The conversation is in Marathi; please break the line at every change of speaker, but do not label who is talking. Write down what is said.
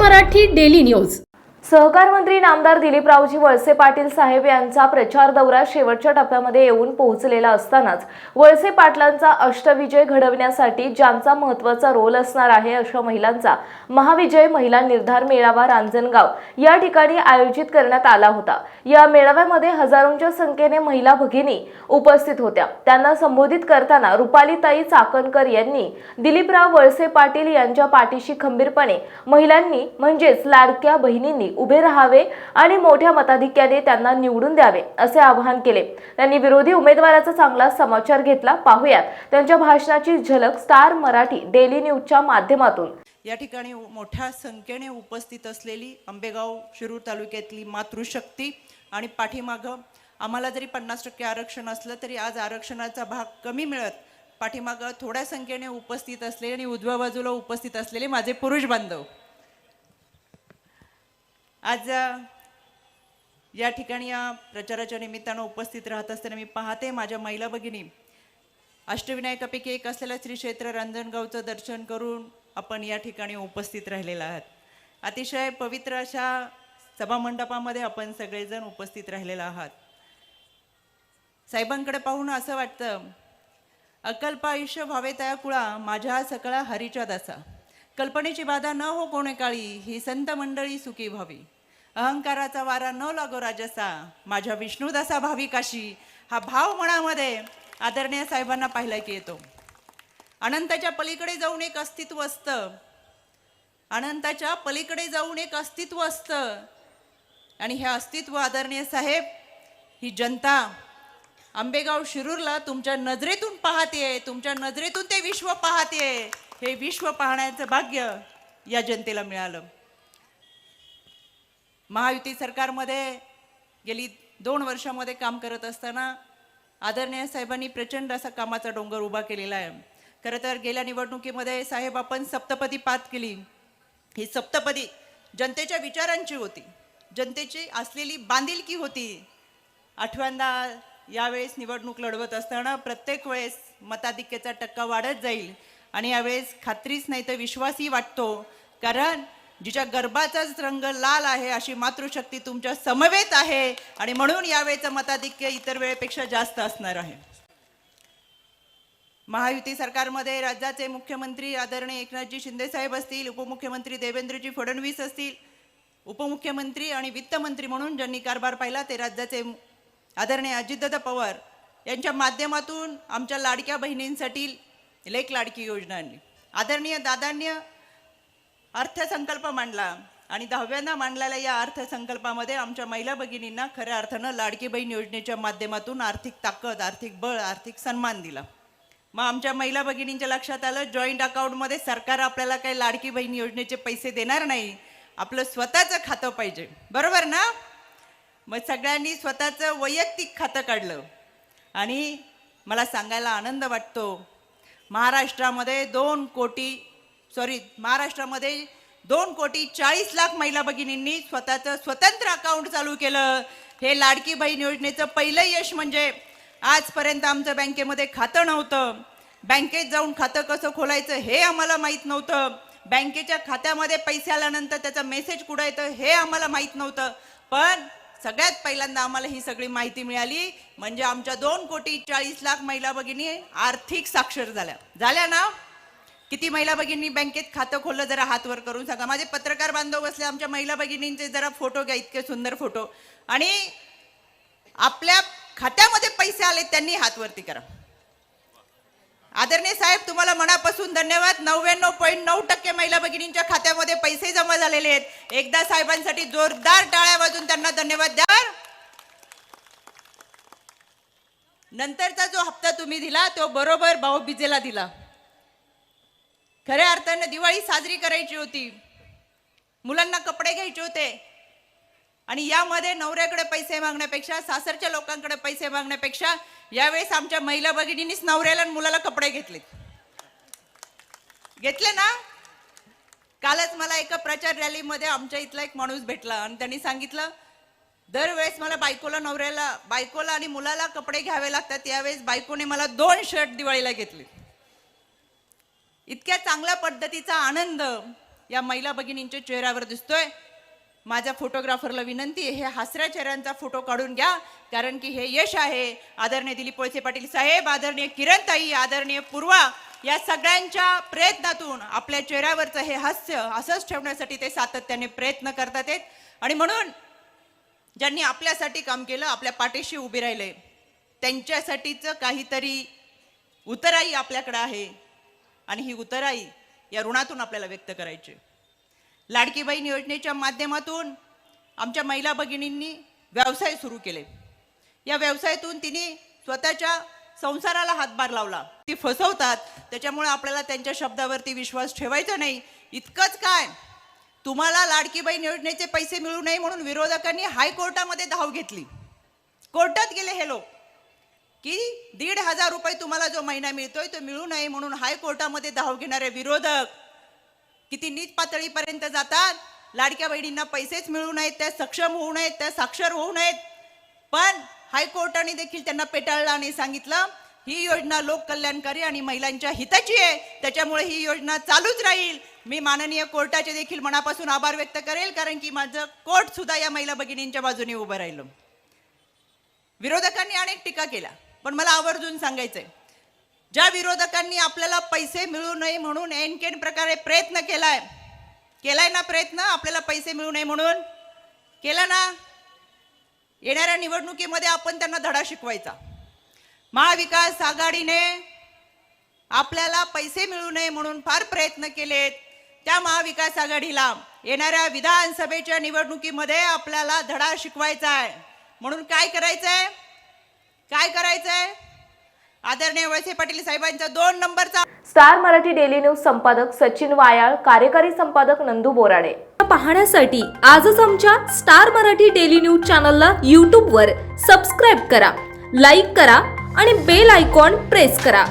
Marathi daily news.
सहकार मंत्री नामदार दिलीपरावजी वळसे पाटील साहेब यांचा प्रचार दौरा शेवटच्या टप्प्यामध्ये येऊन पोहोचलेला असतानाच वळसे पाटलांचा अष्टविजय घडवण्यासाठी ज्यांचा महत्त्वाचा रोल असणार आहे अशा महिलांचा महाविजय महिला निर्धार मेळावा रांजणगाव या ठिकाणी आयोजित करण्यात आला होता. या मेळाव्यामध्ये हजारोंच्या संख्येने महिला भगिनी उपस्थित होत्या. त्यांना संबोधित करताना रुपालीताई चाकणकर यांनी दिलीपराव वळसे पाटील यांच्या पाठीशी खंबीरपणे महिलांनी म्हणजेच लाडक्या बहिणींनी उभे राहावे आणि मोठ्या मताधिक्याने त्यांना निवडून द्यावे असे आवाहन केले. त्यांनी विरोधी उमेदवाराचा चांगला समाचार घेतला. पाहूयात. त्यांच्या भाषणाची झलक स्टार मराठी डेली न्यूजच्या माध्यमातून.
या ठिकाणी मोठ्या संख्येने उपस्थित असलेली आंबेगाव शिरूर तालुक्यातली मातृशक्ती आणि पाठीमागं आम्हाला जरी पन्नास टक्के आरक्षण असलं तरी आज आरक्षणाचा भाग कमी मिळत पाठीमागं थोड्या संख्येने उपस्थित असलेले आणि उजव्या बाजूला उपस्थित असलेले माझे पुरुष बांधव. आज या ठिकाणी या प्रचाराच्या निमित्तानं उपस्थित राहत असताना मी पाहते माझ्या महिला भगिनी अष्टविनायकापैकी एक असलेल्या श्री क्षेत्र रांजणगावचं दर्शन करून आपण या ठिकाणी उपस्थित राहिलेला आहात. अतिशय पवित्र अशा सभामंडपामध्ये आपण सगळेजण उपस्थित राहिलेला आहात. साहेबांकडे पाहून असं वाटतं अकल्प आयुष्य व्हावे तया कुळा माझ्या सकळा हरीच्या दासा. कल्पनेची बाधा न हो कोणे काळी ही संत मंडळी सुखी व्हावी. अहंकाराचा वारा न लागो राजसा माझ्या विष्णुदासा भावी काशी. हा भाव मनामध्ये आदरणीय साहेबांना पाहिला की येतो. अनंताच्या पलीकडे जाऊन एक अस्तित्व असतं. अनंताच्या पलीकडे जाऊन एक अस्तित्व असतं. आणि हे अस्तित्व आदरणीय साहेब ही जनता आंबेगाव शिरूरला तुमच्या नजरेतून पाहते तुमच्या नजरेतून ते विश्व पाहते हे विश्व पाहण्याचं भाग्य या जनतेला मिळालं. महायुती सरकारमध्ये गेली दोन वर्षामध्ये काम करत असताना आदरणीय साहेबांनी प्रचंड असा कामाचा डोंगर उभा केलेला आहे. खरं तर गेल्या निवडणुकीमध्ये साहेब आपण सप्तपदी पात केली. ही सप्तपदी जनतेच्या विचारांची होती. जनतेची असलेली बांधिलकी होती. आठव्यांदा यावेळेस निवडणूक लढवत असताना प्रत्येक वेळेस मताधिक्याचा टक्का वाढत जाईल. आणि यावेळेस खात्रीच नाही तर विश्वासही वाटतो. कारण जिच्या गर्भाचाच रंग लाल आहे अशी मातृशक्ती तुमच्या समवेत आहे आणि म्हणून यावेळेचं मताधिक्य इतर वेळेपेक्षा जास्त असणार आहे. महायुती सरकारमध्ये राज्याचे मुख्यमंत्री आदरणीय एकनाथजी शिंदेसाहेब असतील उपमुख्यमंत्री देवेंद्रजी फडणवीस असतील उपमुख्यमंत्री आणि वित्तमंत्री म्हणून ज्यांनी कारभार पाहिला ते राज्याचे आदरणीय अजितदादा पवार यांच्या माध्यमातून आमच्या लाडक्या बहिणींसाठी लेख लाडकी योजना आणली आदरणीय दादांनी अर्थसंकल्प मांडला आणि दहाव्यांदा मांडलेल्या या अर्थसंकल्पामध्ये आमच्या महिला भगिनींना खऱ्या अर्थानं लाडकी बहीण योजनेच्या माध्यमातून आर्थिक ताकद आर्थिक बळ आर्थिक सन्मान दिला. मग आमच्या महिला भगिनींच्या लक्षात आलं जॉईंट अकाउंटमध्ये सरकार आपल्याला काही लाडकी बहीण योजनेचे पैसे देणार नाही. आपलं स्वतःचं खातं पाहिजे. बरोबर ना? मग सगळ्यांनी स्वतःचं वैयक्तिक खातं काढलं. आणि मला सांगायला आनंद वाटतो महाराष्ट्रामध्ये दोन कोटी सॉरी महाराष्ट्रामध्ये दोन कोटी चाळीस लाख महिला भगिनींनी स्वतःचं स्वतंत्र अकाउंट चालू केलं. हे लाडकी बहीण योजनेचं पहिलं यश म्हणजे आजपर्यंत आमचं बँकेमध्ये खातं नव्हतं. बँकेत जाऊन खातं कसं खोलायचं हे आम्हाला माहीत नव्हतं. बँकेच्या खात्यामध्ये पैसे आल्यानंतर त्याचा मेसेज कुठं येतं हे आम्हाला माहीत नव्हतं. पण सगळ्यात पहिल्यांदा आम्हाला ही सगळी माहिती मिळाली. म्हणजे आमच्या दोन कोटी चाळीस लाख महिला भगिनी आर्थिक साक्षर झाल्या. झाल्या ना? किती महिला भगिनी बँकेत खातं खोललं जरा हातवर करून सांगा. माझे पत्रकार बांधव बसले आमच्या महिला भगिनींचे जरा फोटो घ्या इतके सुंदर फोटो. आणि आपल्या खात्यामध्ये पैसे आले त्यांनी हातवरती करा. आदरणीय साहेब तुम्हाला मनापासून धन्यवाद. नव्याण्णव पॉईंट नऊ टक्के महिला भगिनींच्या खात्यामध्ये पैसे जमा झालेले आहेत. एकदा साहेबांसाठी जोरदार टाळ्या वाजून त्यांना धन्यवाद द्या. नंतरचा जो हप्ता तुम्ही दिला तो बरोबर भाऊबीजेला दिला. खऱ्या अर्थानं दिवाळी साजरी करायची होती. मुलांना कपडे घ्यायचे होते. आणि यामध्ये नवऱ्याकडे पैसे मागण्यापेक्षा सासरच्या लोकांकडे पैसे मागण्यापेक्षा यावेळेस आमच्या महिला भगिनींनीच नवऱ्याला आणि मुलाला कपडे घेतले घेतले ना? कालच मला एका प्रचार रॅलीमध्ये आमच्या इथला एक माणूस भेटला आणि त्यांनी सांगितलं दरवेळेस मला बायकोला नवऱ्याला बायकोला आणि मुलाला कपडे घ्यावे लागतात. यावेळेस बायकोने मला दोन शर्ट दिवाळीला घेतले. इतक्या चांगल्या पद्धतीचा आनंद या महिला भगिनींच्या चेहऱ्यावर दिसतोय. माझ्या फोटोग्राफरला विनंती आहे हे हसऱ्या चेहऱ्यांचा फोटो काढून घ्या कारण की हे यश आहे. आदरणीय दिलीप पोळसे पाटील साहेब आदरणीय किरणताई आदरणीय पूर्वा या सगळ्यांच्या प्रयत्नातून आपल्या चेहऱ्यावरचं हे हास्य असंच ठेवण्यासाठी ते सातत्याने प्रयत्न करतात आहेत. आणि म्हणून ज्यांनी आपल्यासाठी काम केलं आपल्या पाठीशी उभे राहिले त्यांच्यासाठीचं काहीतरी उतराई आपल्याकडं आहे. आणि ही उतराई या ऋणातून आपल्याला व्यक्त करायची लाडकी बहीण योजनेच्या माध्यमातून आमच्या महिला भगिनींनी व्यवसाय सुरू केले. या व्यवसायातून तिने स्वतःच्या संसाराला हातभार लावला. ती फसवतात त्याच्यामुळे आपल्याला त्यांच्या शब्दावरती विश्वास ठेवायचा नाही. इतकंच काय तुम्हाला लाडकी बहीण योजनेचे पैसे मिळू नये म्हणून विरोधकांनी हायकोर्टामध्ये धाव घेतली. कोर्टात गेले हे लोक की दीड हजार रुपये तुम्हाला जो महिना मिळतोय तो मिळू नये म्हणून हायकोर्टामध्ये धाव घेणारे विरोधक किती नीच पातळीपर्यंत जातात. लाडक्या बहिणींना पैसेच मिळू नयेत त्या सक्षम होऊ नयेत त्या साक्षर होऊ नयेत. पण हायकोर्टाने देखील त्यांना पेटाळलं आणि सांगितलं ही योजना लोककल्याणकारी आणि महिलांच्या हिताची आहे. त्याच्यामुळे ही योजना चालूच राहील. मी माननीय कोर्टाचे देखील मनापासून आभार व्यक्त करेल कारण की माझं कोर्ट सुद्धा या महिला भगिनींच्या बाजूने उभं राहिलं. विरोधकांनी अनेक टीका केल्या पण मला आवर्जून सांगायचंय ज्या विरोधकांनी आपल्याला पैसे मिळू नये म्हणून एनकेन प्रकारे प्रयत्न केलाय. केलाय ना प्रयत्न? आपल्याला पैसे मिळू नये म्हणून? केला ना? येणाऱ्या निवडणुकीमध्ये आपण त्यांना धडा शिकवायचा. महाविकास आघाडीने आपल्याला पैसे मिळू नये म्हणून फार प्रयत्न केलेत. त्या महाविकास आघाडीला येणाऱ्या विधानसभेच्या निवडणुकीमध्ये आपल्याला धडा शिकवायचा आहे. म्हणून काय करायचंय? काय करायचंय? आदरणीय वळसे पाटील साहेबांचा दोन नंबरचा
स्टार मराठी डेली न्यूज संपादक सचिन वायाळ कार्यकारी संपादक नंदू बोराडे.
पाहण्यासाठी आजच आमच्या स्टार मराठी डेली न्यूज चॅनलला यूट्यूबवर सबस्क्राईब करा लाईक करा आणि बेल आयकॉन प्रेस करा.